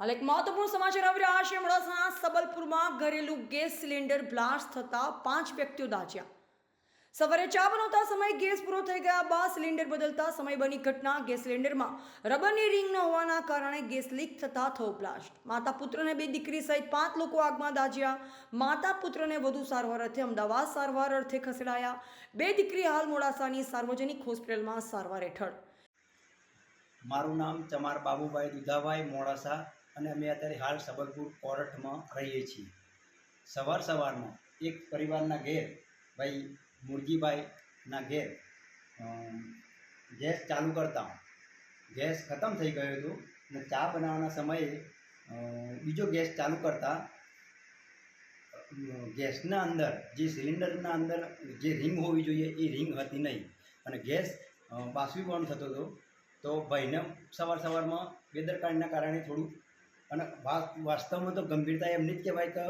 હાલ એક મહત્વપૂર્ણ સમાચાર આવી રહ્યા છે. મોડાસાના સબલપુરમાં ઘરેલું ગેસ સિલિન્ડર બ્લાસ્ટ થતા પાંચ વ્યક્તિઓ દાઝ્યા સવારે ચા બનાવતા સમયે ગેસ પૂરો થઈ ગયા બાદ સિલિન્ડર બદલતા સમય બની ઘટના. ગેસ સિલિન્ડરમાં રબરની રિંગ ન હોવાના કારણે ગેસ લીક થતા થયો બ્લાસ્ટ. માતા પુત્રને બે દીકરી સહિત પાંચ લોકો આગમાં દાજ્યા માતા પુત્રને વધુ સારવાર અર્થે અમદાવાદ સારવાર અર્થે ખસેડાયા. બે દીકરી હાલ મોડાસાની સાર્વજનિક હોસ્પિટલમાં સારવાર હેઠળ. મારું નામ ચમાર બાબુભાઈ દુધાભાઈ મોડાસા. અને અમે અત્યારે હાલ સબલપુર કોર્ટમાં રહીએ છીએ. સવાર સવારમાં એક પરિવારના ઘેર, ભાઈ મુરજીભાઈના ઘેર ગેસ ચાલુ કરતા. ગેસ ખતમ થઈ ગયો હતો અને ચા બનાવવાના સમયે બીજો ગેસ ચાલુ કરતા. ગેસના અંદર, જે સિલિન્ડરના અંદર જે રિંગ હોવી જોઈએ એ રિંગ હતી નહીં. અને ગેસ બાષ્પીભવન થતો હતો. તો ભાઈને સવાર સવારમાં બેદરકારીના કારણે થોડું અને વાસ્તવમાં તો ગંભીરતા એમની જ કહેવાય કે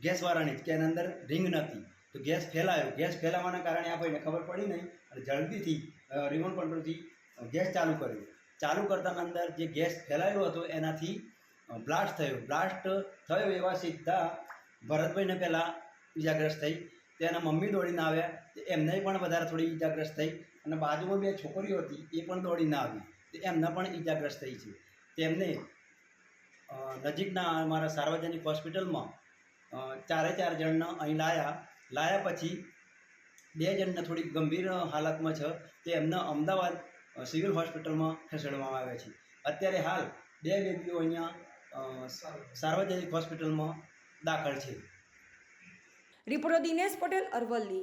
ગેસવાળાની જ કે એના અંદર રિંગ નથી. તો ગેસ ફેલાયો. ગેસ ફેલાવાના કારણે આ ભાઈને ખબર પડી નહીં. અને જલ્દીથી રિમોટ કંટ્રોલથી ગેસ ચાલુ કર્યો. ચાલુ કરતાના અંદર જે ગેસ ફેલાયો હતો, એનાથી બ્લાસ્ટ થયો. બ્લાસ્ટ થયો એવા સીધા ભરતભાઈને પહેલાં ઈજાગ્રસ્ત થઈ. તેના મમ્મી દોડીને આવ્યા. એમને પણ વધારે થોડી ઈજાગ્રસ્ત થઈ. અને બાજુમાં બે છોકરીઓ હતી, એ પણ દોડીને આવી. એમને પણ ઈજાગ્રસ્ત થઈ છે. તેમને નજીકના અમારા સાર્વજનિક હોસ્પિટલમાં ચારે ચાર જણને અહીં લાયા. લાયા પછી બે જણને થોડી ગંભીર હાલતમાં છે, તે એમને અમદાવાદ સિવિલ હોસ્પિટલમાં ખસેડવામાં આવ્યા છે. અત્યારે હાલ બે વ્યક્તિઓ અહીંયા સાર્વજનિક હોસ્પિટલમાં દાખલ છે. રિપોર્ટર દિનેશ પટેલ અરવલ્લી.